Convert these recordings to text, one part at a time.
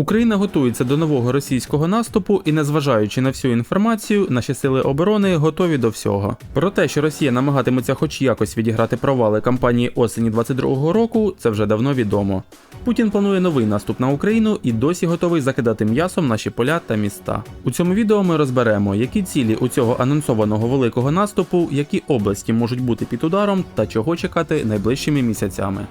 Україна готується до нового російського наступу і, незважаючи на всю інформацію, наші сили оборони готові до всього. Про те, що Росія намагатиметься хоч якось відіграти провали кампанії осені 22-го року, це вже давно відомо. Путін планує новий наступ на Україну і досі готовий закидати м'ясом наші поля та міста. У цьому відео ми розберемо, які цілі у цього анонсованого великого наступу, які області можуть бути під ударом та чого чекати найближчими місяцями.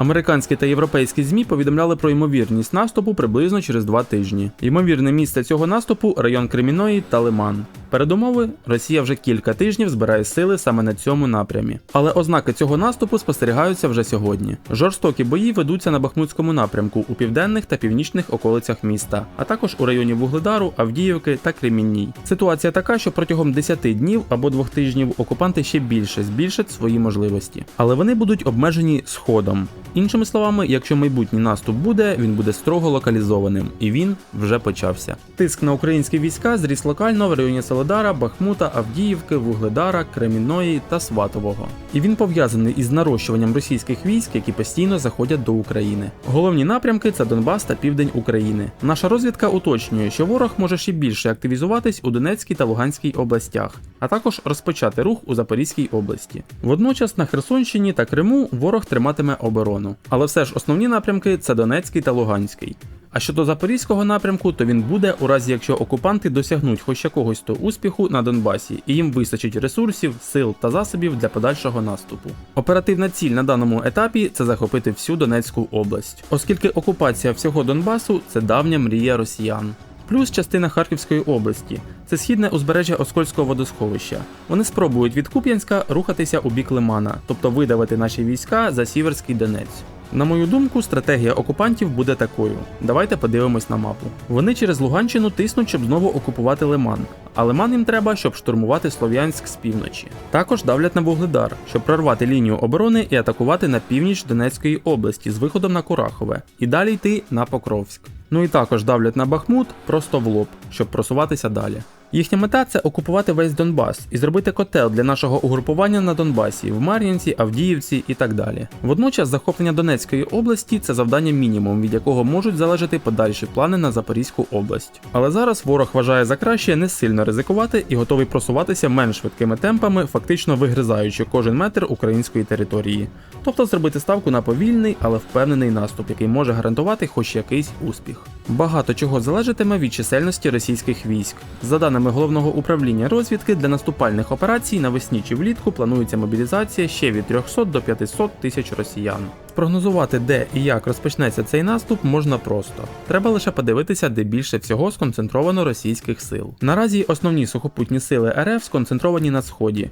Американські та європейські ЗМІ повідомляли про ймовірність наступу приблизно через два тижні. Ймовірне місце цього наступу район Креміної та Лиман. Передумови Росія вже кілька тижнів збирає сили саме на цьому напрямі. Але ознаки цього наступу спостерігаються вже сьогодні. Жорстокі бої ведуться на Бахмутському напрямку у південних та північних околицях міста, а також у районі Вугледару, Авдіївки та Кремінній. Ситуація така, що протягом 10 днів або двох тижнів окупанти ще більше збільшать свої можливості, але вони будуть обмежені сходом. Іншими словами, якщо майбутній наступ буде, він буде строго локалізованим, і він вже почався. Тиск на українські війська зріс локально в районі Солодара, Бахмута, Авдіївки, Вугледара, Кремінної та Сватового. І він пов'язаний із нарощуванням російських військ, які постійно заходять до України. Головні напрямки це Донбас та Південь України. Наша розвідка уточнює, що ворог може ще більше активізуватись у Донецькій та Луганській областях, а також розпочати рух у Запорізькій області. Водночас на Херсонщині та Криму ворог триматиме оборону. Але все ж основні напрямки це Донецький та Луганський. А щодо запорізького напрямку, то він буде у разі, якщо окупанти досягнуть хоч якогось то успіху на Донбасі, і їм вистачить ресурсів, сил та засобів для подальшого наступу. Оперативна ціль на даному етапі це захопити всю Донецьку область, оскільки окупація всього Донбасу це давня мрія росіян. Плюс частина Харківської області це східне узбережжя Оскольського водосховища. Вони спробують від Куп'янська рухатися у бік Лимана, тобто видавити наші війська за Сіверський Донець. На мою думку, стратегія окупантів буде такою. Давайте подивимось на мапу. Вони через Луганщину тиснуть, щоб знову окупувати Лиман. А Лиман їм треба, щоб штурмувати Слов'янськ з півночі. Також давлять на Вугледар, щоб прорвати лінію оборони і атакувати на північ Донецької області з виходом на Курахове, і далі йти на Покровськ. Ну і також давлять на Бахмут просто в лоб, щоб просуватися далі. Їхня мета це окупувати весь Донбас і зробити котел для нашого угрупування на Донбасі, в Мар'їнці, Авдіївці і так далі. Водночас захоплення Донецької області це завдання мінімум, від якого можуть залежати подальші плани на Запорізьку область. Але зараз ворог вважає за краще не сильно ризикувати і готовий просуватися менш швидкими темпами, фактично вигризаючи кожен метр української території. Тобто зробити ставку на повільний, але впевнений наступ, який може гарантувати хоч якийсь успіх. Багато чого залежатиме від чисельності російських військ. За даними головного управління розвідки, для наступальних операцій навесні чи влітку планується мобілізація ще від 300 до 500 тисяч росіян. Спрогнозувати, де і як розпочнеться цей наступ, можна просто. Треба лише подивитися, де більше всього сконцентровано російських сил. Наразі основні сухопутні сили РФ сконцентровані на сході.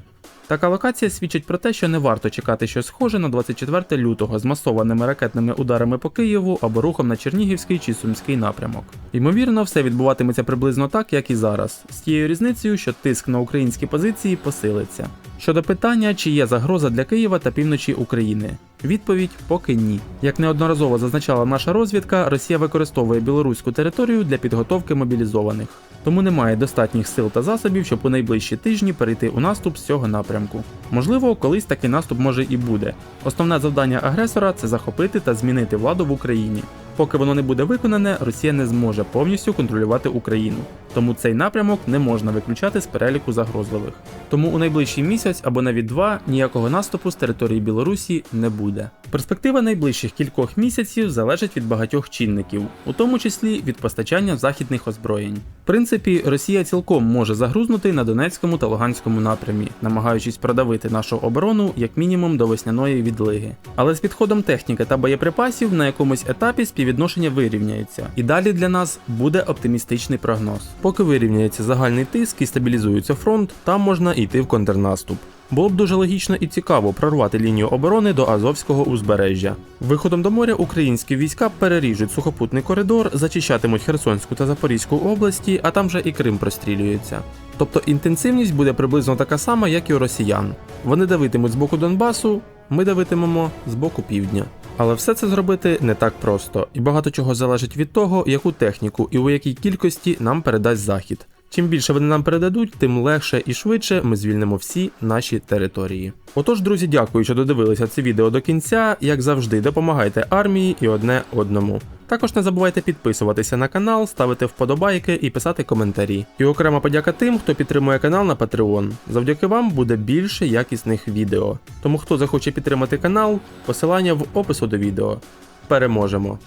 Така локація свідчить про те, що не варто чекати щось схоже на 24 лютого з масованими ракетними ударами по Києву або рухом на Чернігівський чи Сумський напрямок. Ймовірно, все відбуватиметься приблизно так, як і зараз, з тією різницею, що тиск на українські позиції посилиться. Щодо питання, чи є загроза для Києва та півночі України. Відповідь поки ні. Як неодноразово зазначала наша розвідка, Росія використовує білоруську територію для підготовки мобілізованих, тому немає достатніх сил та засобів, щоб у найближчі тижні перейти у наступ з цього напрямку. Можливо, колись такий наступ може і буде. Основне завдання агресора це захопити та змінити владу в Україні. Поки воно не буде виконане, Росія не зможе повністю контролювати Україну. Тому цей напрямок не можна виключати з переліку загрозливих. Тому у найближчий місяць або навіть два ніякого наступу з території Білорусі не буде. Перспектива найближчих кількох місяців залежить від багатьох чинників, у тому числі від постачання західних озброєнь. В принципі, Росія цілком може загрузнути на Донецькому та Луганському напрямі, намагаючись продавити нашу оборону як мінімум до весняної відлиги. Але з підходом техніки та боєприпасів на якомусь етапі співвідношення вирівняється, і далі для нас буде оптимістичний прогноз. Поки вирівняється загальний тиск і стабілізується фронт, там можна йти в контрнаступ. Було б дуже логічно і цікаво прорвати лінію оборони до Азовського узбережжя. Виходом до моря українські війська переріжуть сухопутний коридор, зачищатимуть Херсонську та Запорізьку області, а там же і Крим прострілюється. Тобто інтенсивність буде приблизно така сама, як і у росіян. Вони давитимуть з боку Донбасу, ми давитимемо з боку півдня. Але все це зробити не так просто, і багато чого залежить від того, яку техніку і у якій кількості нам передасть захід. Чим більше вони нам передадуть, тим легше і швидше ми звільнимо всі наші території. Отож, друзі, дякую, що додивилися це відео до кінця. Як завжди, допомагайте армії і одне одному. Також не забувайте підписуватися на канал, ставити вподобайки і писати коментарі. І окрема подяка тим, хто підтримує канал на Patreon. Завдяки вам буде більше якісних відео. Тому хто захоче підтримати канал, посилання в опису до відео. Переможемо!